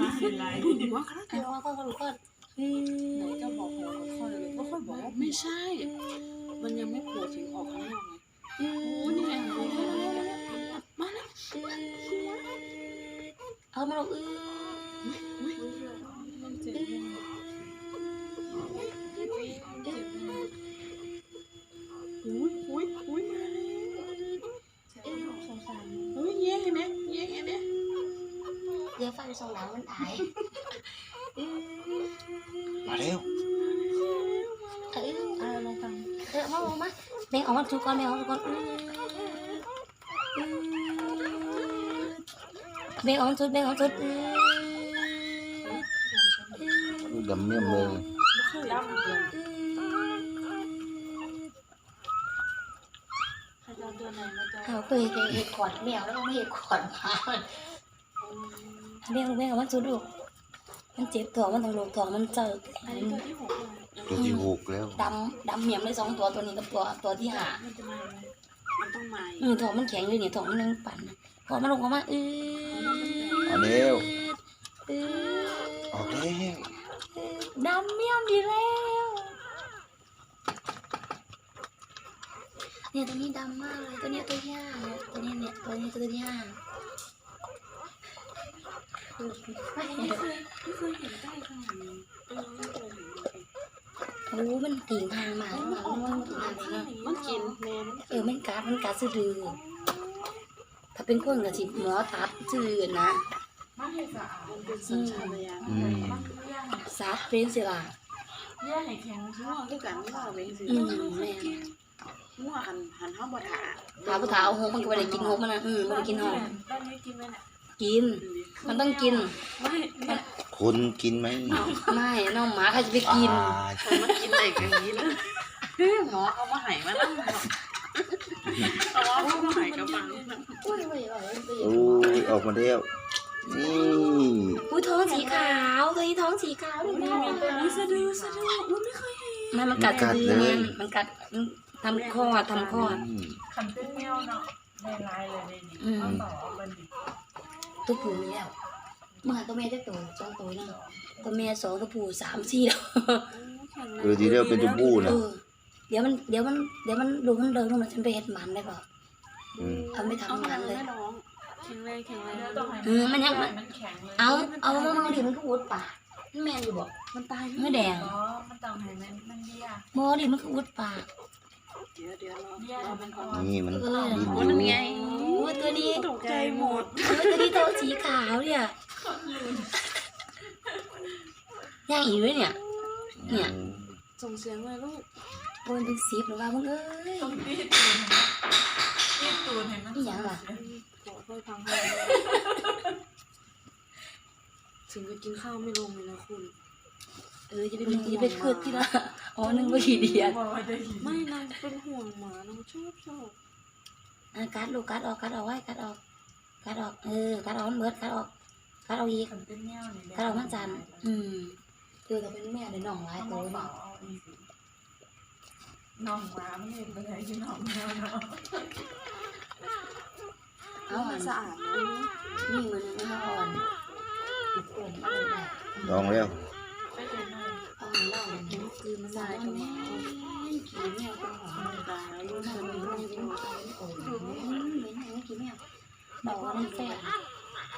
มาเป็นไรว่าคณะอันว่าก็รู้ก็ไหนจ้าบอกหัวค่อยเลยก็ค่อยบอกว่าไม่ใช่ มันยังไม่โผล่ถึงออกข้างนอกไงโอ้นี่ไงมาแล้วเอามาลงอือ เดี๋ยวฟันสองหลังมันตายมาเร็วเออเอาลงฟังเออมาลงมาแม่ออกมาทุกคนแม่ออกมาทุกคนแม่ออกมาทุกแม่ออกมาทุกดำเมี่ยมเลยไม่เคยรับเลยใครจะเอาตัวไหนมาจะเขาเคยเห็ดขอดแมวแล้วก็ไม่เห็ดขอดหมา แม่แม่ออกมาทุกลูกมันเจ็บตัวมันต้องลงตัวมันเจออันนี้ตัวที่หกเลยตัวที่หกแล้วดำดำเหมียมเลยสองตัวตัวนี้กับตัวตัวที่หามันจะมาไหมมันต้องมาอือท้องมันแข็งเลยเนี่ยท้องมันยังปั่นพอมาลงออกมาอือเอาเร็วอือออกแล้วดำเมี่ยมดีแล้วเนี่ยตัวนี้ดำมากเลยตัวเนี้ยตัวที่ห้าเนี่ยตัวนี้เนี่ยตัวนี้ตัวที่ห้า ไม่เคยไม่เคยเห็นใกล้ขนาดนี้เออไม่เคยเห็นจริงโอ้มันตีทางมาๆแล้วมันอมัอกนมามันทางมันมันกินแม่มันเออมันกัดมันกัดซื่อดือถ้าเป็นคนกับสิหมอตัดซื่อนะมันให้สะอาดมันเป็นสัญชาตญาณอืมมันย่างซัดเป็นสิล่ะย่างให้แข็งง่วงคือกันง่วงเป็นสิอืมแม่ง่วงหันหันห้องบ่ถาถาผู้ถาเอาหกมันก็ไม่ได้กินหกมันนะอืมไม่ได้กินหอกด้านนี้กินไหมเนี่ย กิน มันต้องกินไม่เนี่ยคนกินไหมไม่น้องหมาใครจะไปกิน อ่าหันมันกินอะไรกันอย่างนี้เลยหมอเอามาใหายมานั่งเอาเอามาใหายกระปังอุ้ยอุ้ยอุ้ยอุ้ยโอ้ยออกมาแล้ว นี่อุ้ยท้องสีขาวตัวนี้ท้องสีขาวเลยนะนี่สะดือสะดืออุ้ยไม่เคยเห็นมันมันกัดสะดือมันมันกัดทำคลอดทำคลอด อืมขันเป็นแมวเนาะในลายเลยในนี้อืมเอาต่อเอาบันดิ ตัวผู้มีแล้วเมื่อตัวแม่ได้ตัวสองตัวนะตัวแม่สองตัวผู้สามสี่แล้วเออทีเดียวเป็นตัวผู้เอนะอเดี๋ยวมันเดี๋ยวมันเดี๋ยวมันดูมันเดินลงมาฉันไปเห็ดหมันได้ป่ะอืมเอาไม่เอาทำหมันเลยแม่น้องแข็งแรงแข็งแรงเดี๋ยวต้องให้อืมมันยังมันแข็งเลยเอาเอามามาดิมันก็อุดปากมันแม่นอยู่บอกมันตายเมื่อแดงอ๋อมันต้องให้มันมันเดียมอดิมันก็อุดปาก เดี๋ยวเดี๋ยวรอเดียรอมัมันนอ่ก่ออนนนี่มันเออดิ้นโอ้อยู่นั่นไงโอ้ยตัวนี้ตกใจหมดเออตัวนี้ตัวสีขาวเนี่ยย่างอีกด้วยเนี่ย เนี่ย ส่งเสียงเลยลูกโอ้ยเป็นสีหรือว่ามึงเอ้ยต้องตีตูนตีตูนเห็นมันนี่หยังล่ะขอค่อยฟังให้ถึงจะกินข้าวไม่ลงเลยนะคุณ เออจะไปมึงจะไปคืดที่ละอ๋อนึงว่าขี้เดียดบอกว่าจะหินไม่นางเป็นห่วงหมานางชอบชอบอะกัดลูกกัดออกกัดออกไว้กัดออกกัดออกเออกัดออกมันเบิดกัดออกกัดออกอีกขันเป็นแมวนี่กัดออกมันจันอืมคือจะเป็นแม่ในน้องหลายเอาตัวมาเนาะเอาอีกน้องหมาไม่เห็นไปไหนที่น้องแมวเนาะเอาอัมันนสะอาดนะนี่มันไม่เอาอ่อนติดเปื่อนเอาเลยลองแล้ว ไปเป็นหน่อยเอาให้เราเลยกินคือมันตายกับหมากินแมวตัวหอมตายแล้วลูกถ้าฉันมันไม่ไม่รู้กินโอ้ยไม่ไหนไม่กินแมวบอกว่ามันแฝง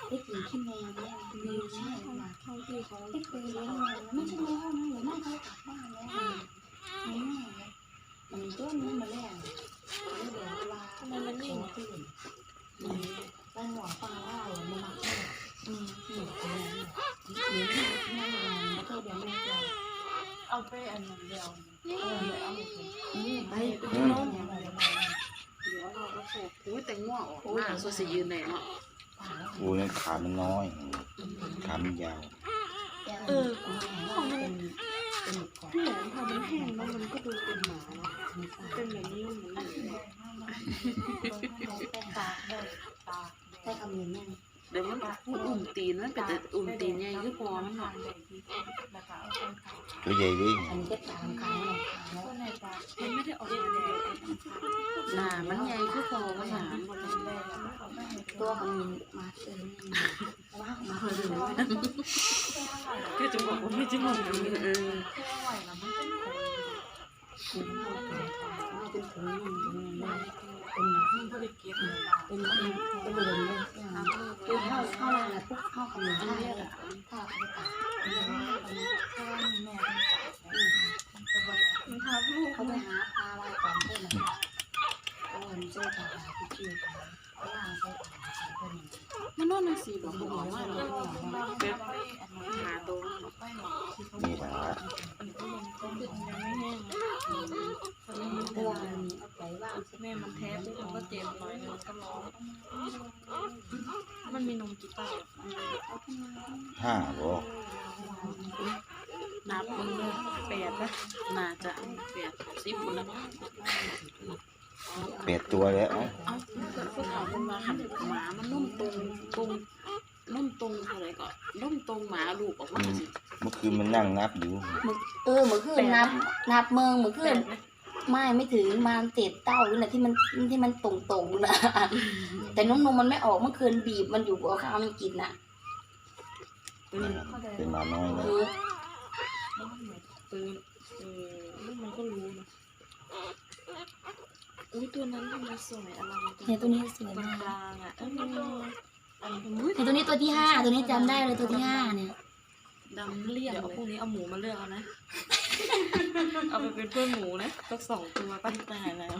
ได้กินขี้แมวแม่มีใช่ไหมเข้าที่เขาไม่เคยเลี้ยงแมวไม่ใช่แมวนะหรือไม่เขากลับบ้านแล้วไม่แม่มันต้นนี้มาแล้วเดี๋ยวเวลาทำไมมันนิ่งตื่นมันตั้งหัวฟังว่ามันมาแค่อืมหนูคนนั้นหนูแม่แล้วก็เดี๋ยวแม่จะ เอา ไปอันนั้นเดียวเออเอาไปอืมไปอืมน้องอย่าบอกเดี๋ยวเราก็โผล่อุ้ยแต่ง่วงออว้าสสิยืนไหนเนาะโอ้ยขามันน้อย ขามันยาว เออของมันเป็นเป็นก่อนพี่หลงพอมันแห้งแล้วมันก็ดูเป็นหมาเนาะเป็นแบบนี้เหมือนหนูตากเลยตากได้คำเรียนแม่ เดี๋ยวมันอุ่มตีนมันเป็นแต่อุ่มตีนใหญ่คือพอมันเนาะแล้วก็เอยตัวใหญ่ดิอันนี้ก็ตามขายหน่อยขายแล้วก็ในปากมันไม่ได้ออกมาแดงหนามันใหญ่คือพอมันหนาบนแรกแล้วขาไม่ให้ตัตัวมันมีมาเติมว้าวมาเคยเติดูมไหมก็จะบอกว่าไม่จะบอกเออเครื่องไหวแล้วมันเป็นคนถุงเป็นถุงมันเป็นเงิน เป็นเก็บเลยล่ะเป็นเป็นเป็นเลยคือเข้าเข้าร้านแล้วปุ๊บเข้าคำนี้เลยอะถ้าไปตัดเพราะว่าแม่บ่มันทำลูก เขาไปหาปลาไว้ก่อนเพื่อนนะโอ้ยเจ้าตาตาพี่จิ้วเขาเขาล่างใส่ตาใส่เพื่อน มั นนอนในสีบอกบอกว่าเราแบบหาตัวไม่หรอกที่เขานี่บอกละอันนี้ก็ยังต้นยังไม่แห้งเมื่อวานนี้เอาไปว่างแม่มันแท้ปุ๊บมันก็เจ็บหน่อยนึงก็ร้องมันมีนมกีตาร์ห้าบอกนับมึงเลยแปดนะน่าจะแปดสิบคนละแปดตัวแล้ว มาหันหมามันนุ่มตรงตรงนุ่มตรงอะไรก็นุ่มตรงหมาลูกออกมาสิเมื่อคืนมันนั่งนับอยู่เออเมื่อคืนนับนับเมืองเมื่อคืนไม่ไม่ถึงมาเจ็ดเต้านี่แหละที่มันที่มันตรงๆนะแต่นมนมมันไม่ออกเมื่อคืนบีบมันอยู่เอาข้าวมันกินน่ะตื่นเป็นหมาน้อยเอนะอตื่นเออลูกมันก็รู้นะ อุ้ยตัวนั้นทำไมสวยอลังเนี่ยตัวนี้สวยกลมากางๆอะเอออันนี้เนี่ยตัวนี้ตัวที่ห้าตัวนี้จำได้เลยตัวที่ห้าเนี่ยดำเลี่ยมเดี๋ยวเลพรุ่งยนี้เอาหมูมาเลือกเอานะ เอาไปเป็นเพื่อนหมูนะสักสองตัวไปตายแล้ว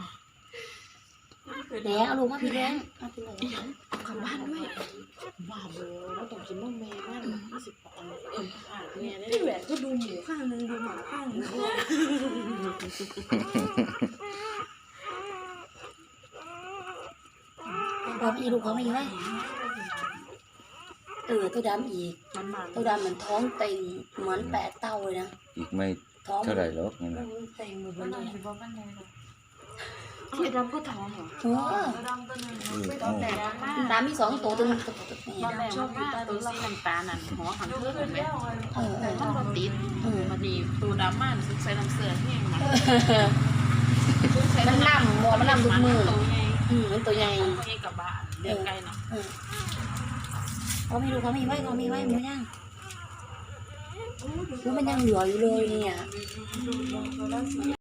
แดงเอาลูกมาพี่แดงเอาไปเลยกลับบ้านด้วยบ้าเบอแล้วต้องกินนมแม่บ้านยี่สิบอันเอ็มขาดแม่ได้พี่แหวนก็ดูหมูข้างนึงดูหมาข้างนึง เอาพี่ลูกเขาไม่ได้เออตัวดำอีกมันหมาตัวดำเหมือนท้องเต็งเหมือนแปดเต้าเลยนะอีกไม่ท้องเท่าไหร่หรอกนั่นมัน่ะนเต็งหมดมันเลยคิดว่ามันไงล่ะที่ดำก็ท้องเหรอเออดำตัวนึงเออไม่ต้เอ้าองแดงมากดำมีสองตัวตัวนึงตัวตัวตอนแรกชอบว่าตัวสีน้ำตาลนั่นหัวขังดูเพื่อนขึ้นไหมแล้วเลยเออเออมันก็ติดเออมันดีตัวดำมันใส่น้ำเสือแห้งมันมันล่ำหมอมันล่ำทุกมือ ตัวใหญ่ อืมมันตัวใหญ่ตัวใหญ่กับบ้านเลี้ยงไก่เนาะเขาไม่ดูเขามีไว้เขามีไว้มันยังรู้มันยังเหลืออยู่เลยเนี่ยดูลงตัวแล้ว